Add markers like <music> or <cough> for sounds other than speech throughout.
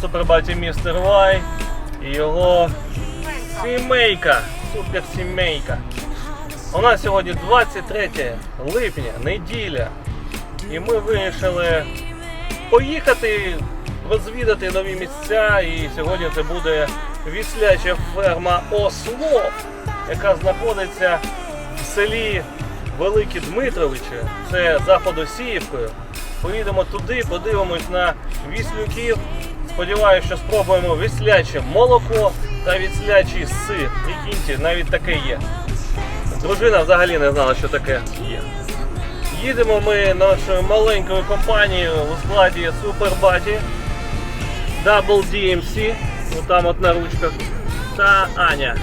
Супербаті Містер Вай і його сімейка. Супер сімейка. У нас сьогодні 23 липня, неділя. І ми вирішили поїхати розвідати нові місця. І сьогодні це буде вісляча ферма Ослов, яка знаходиться в селі Великі Дмитровичі. Це заходосіївкою. Поїдемо туди, подивимось на віслюків. Сподіваюся, що спробуємо вісляче молоко та віслячий сир. Прикиньте, навіть таке є. Дружина взагалі не знала, що таке є. Їдемо ми нашою маленькою компанією у складі Супербаті, Double DMC, ну там от на ручках, та Аня.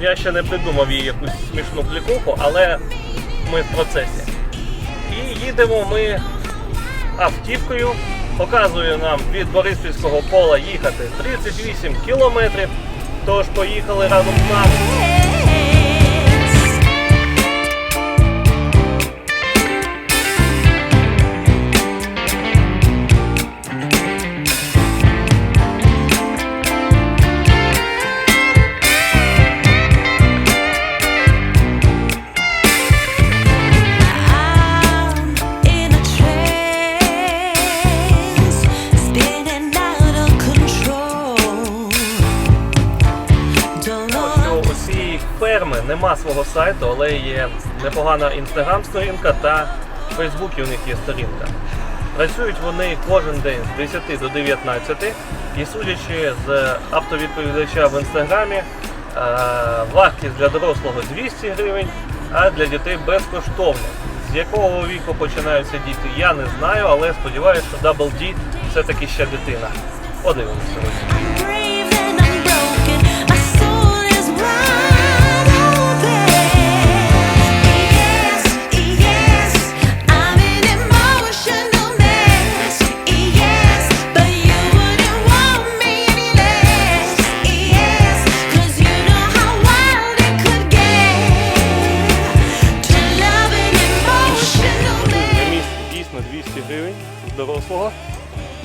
Я ще не придумав їй якусь смішну клікуху, але ми в процесі. І їдемо ми автівкою. Показує нам від Бориспільського пола їхати 38 кілометрів. Тож поїхали разом з нами. Нема свого сайту, але є непогана інстаграм-сторінка та в Фейсбуці у них є сторінка. Працюють вони кожен день з 10 до 19 і судячи з автовідповідача в інстаграмі, вартість для дорослого 200 гривень, а для дітей безкоштовно. З якого віку починаються діти, я не знаю, але сподіваюся, що Double D все-таки ще дитина. Подивимося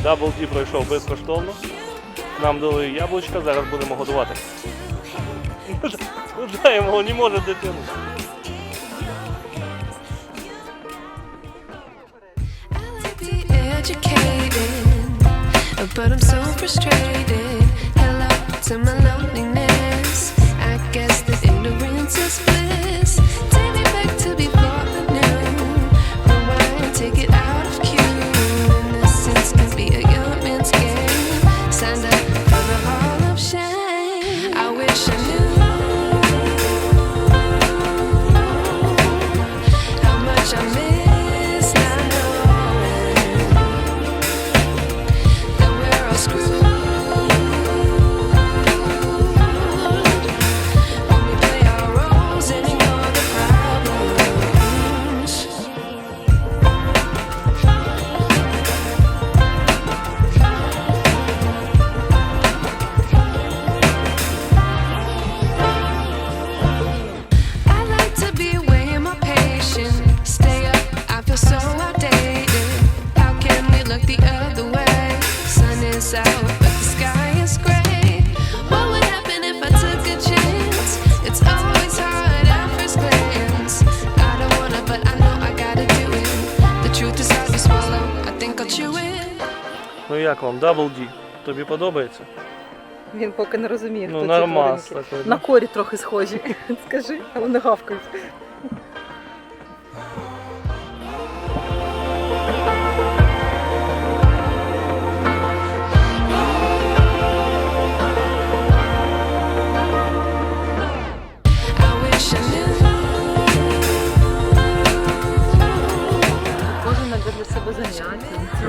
Дабл Ді пройшов безкоштовно. Нам дали яблучка, зараз будемо годувати. <laughs> Складаємо, не може дитину. But I'm so frustrated. Hello to my loneliness. Ну як вам, Дабл Ді? Тобі подобається? Він поки не розуміє, Ну, хто нормас ці тваринки. такий, На корі трохи схожі. <laughs> Скажи, але вони гавкають.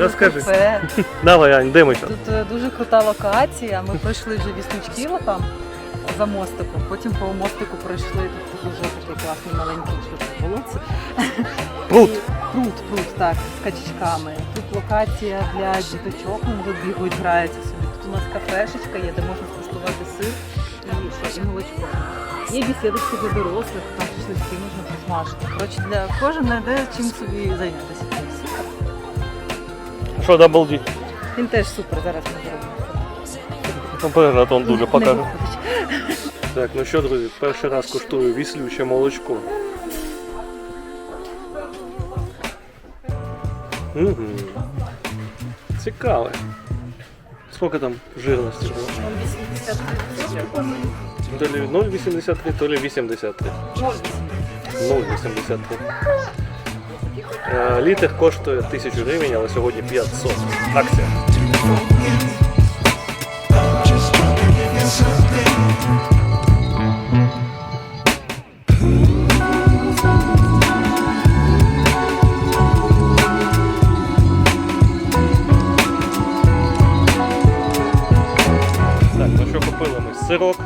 Розкажи. кафе. Давай, Ань, зараз? Тут е, дуже крута локація. Ми пройшли вже віснички там за мостиком. Потім по мостику пройшли. Тут дуже такий класний маленький що це. І Пруд, пруд, так, з качечками. Тут локація для діточок, вони тут бігають, граються собі. Тут у нас кафешечка є, де можна скуштувати сир і, що, і молочко. Є бесідочки для дорослих, там шашлички можна посмажити. Коротше, для кожен знайде чим собі зайнятися. Що Дабл Ді? Він теж супер, зараз ми зробимо. Наперед он дуже покаже. Так, ну що, друзі, перший раз куштую віслюче молочко. Угу. Цікаве. Скільки там жирності було? То лі 0,83, то лі 83. 0,83. Е, Літр коштує 1000 гривень, але сьогодні 500. Акція. Так, ну що купили ми? Сирок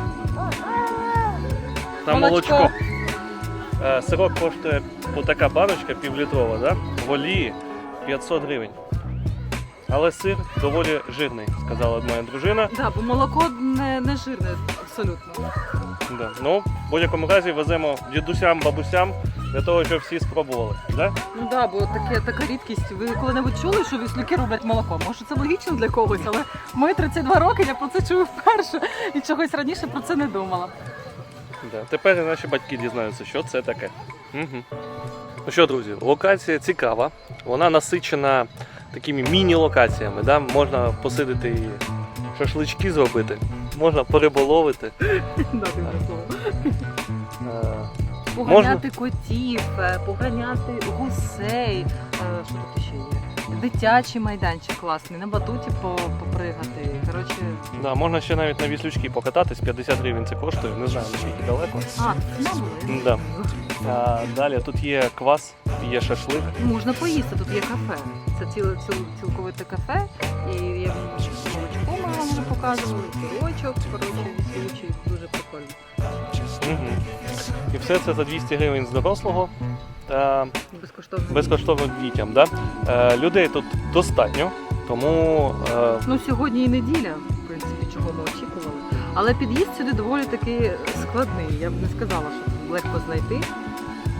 та Молочко. молочко. Е, Сирок коштує отака баночка півлітрова, да? в 500 гривень. Але сир доволі жирний, сказала моя дружина. Да, бо молоко не, не жирне абсолютно. Да. Ну, в будь-якому разі веземо дідусям, бабусям для того, щоб всі спробували. Да? Ну да, бо таке, така рідкість. Ви коли-небудь чули, що віслюки роблять молоко? Може це логічно для когось, але ми 32 роки, я про це чую вперше і чогось раніше про це не думала. Да. Тепер наші батьки дізнаються, що це таке. Угу. Ну що, друзі, локація цікава. Вона насичена такими міні-локаціями. Да? Можна посидити і шашлички зробити, можна пориболовити. Да, ти вже слово. Е, Поганяти котів, е, поганяти гусей. е, Що тут ще є? Дитячий майданчик класний, на батуті попригати. Коротше, Да, можна ще навіть на віслючки покататись, 50 гривень це коштує, не знаю наскільки далеко. а, ну були. Да. А, далі тут є квас, є шашлик. Можна поїсти, тут є кафе. Це ціле ціл, цілковите кафе. І є молочко ми вам вже показували, сирочок, коротше, віслючий, дуже прикольно. Угу. І все це за 200 гривень з дорослого Безкоштовно. безкоштовно дітям. Да? Е, людей тут достатньо, тому е, Ну сьогодні і неділя, в принципі, чого ми очікували. Але під'їзд сюди доволі таки складний. Я б не сказала, що легко знайти.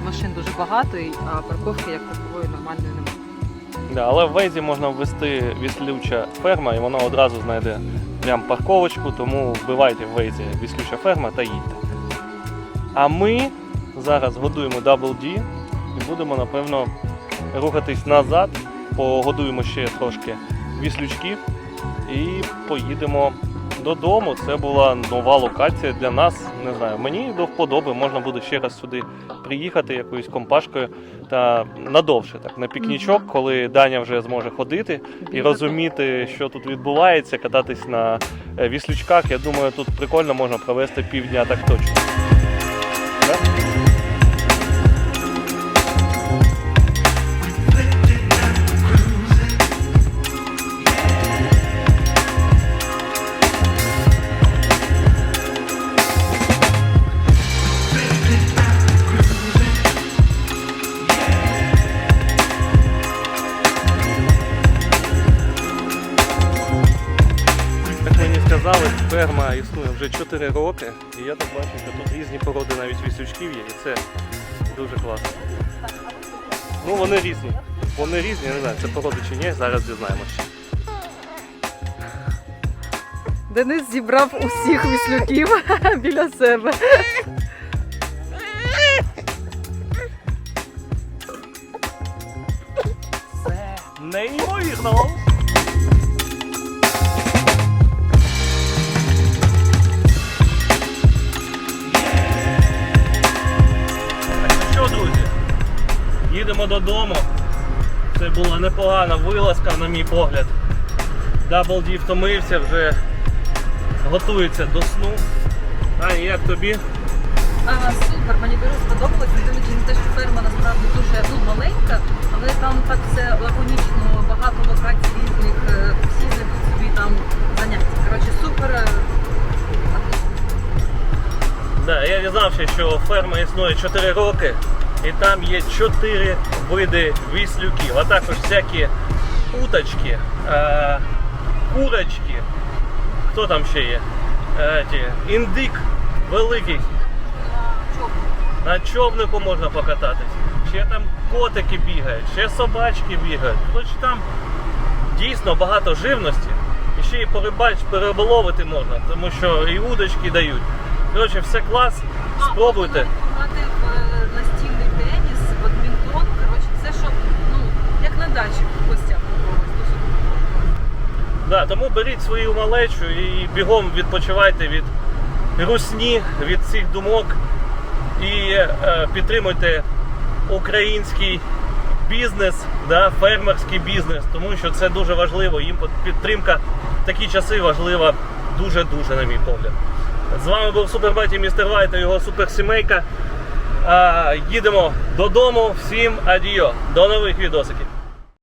Машин дуже багато, а парковки як такової нормальної немає. да, але в Вейзі можна ввести віслюча ферма і вона одразу знайде прям парковочку, тому вбивайте в Вейзі віслюча ферма та їдьте. А ми зараз годуємо Double D і будемо, напевно, рухатись назад, погодуємо ще трошки віслючків і поїдемо додому. Це була нова локація для нас. Не знаю, мені до вподоби можна буде ще раз сюди приїхати якоюсь компашкою та надовше, так на пікнічок, коли Даня вже зможе ходити і розуміти, що тут відбувається, кататись на е, віслючках. Я думаю, тут прикольно можна провести півдня так точно. Вже 4 роки, і я так бачу, що тут різні породи навіть віслючків є, і це дуже класно. Ну вони різні. Вони різні, не знаю, це породи чи ні, зараз дізнаємося. Денис зібрав усіх віслюків <laughs> біля себе. Непогана вилазка, на мій погляд. Double D втомився, вже готується до сну. А як тобі? А, супер, мені дуже сподобалось, дивлячись на те, що ферма насправді дуже ну, маленька, але там так все лаконічно, багато локацій різних, е, всі знайдуть собі там заняття. Коротше, супер. е, Да, я дізнався, що ферма існує 4 роки, і там є 4 види віслюків, а також всякі уточки, е, курочки. Хто там ще є? Е, індик великий. На човнику можна покататись. Ще там котики бігають, ще собачки бігають. Хоч там дійсно багато живності. І ще й порибач, переболовити можна, тому що і удочки дають. Коротше, все клас, спробуйте. Грати в е, настільний теніс, бадмінтон, коротше, це що, ну, як на дачі в гостях у когось. Дуже круто. Да, тому беріть свою малечу і бігом відпочивайте від русні, від цих думок і е, підтримуйте український бізнес, да, фермерський бізнес, тому що це дуже важливо. Їм підтримка в такі часи важлива дуже-дуже, на мій погляд. З вами був Супербаті Містер Вайт та його суперсімейка. Їдемо додому. Всім адіо. До нових відосиків.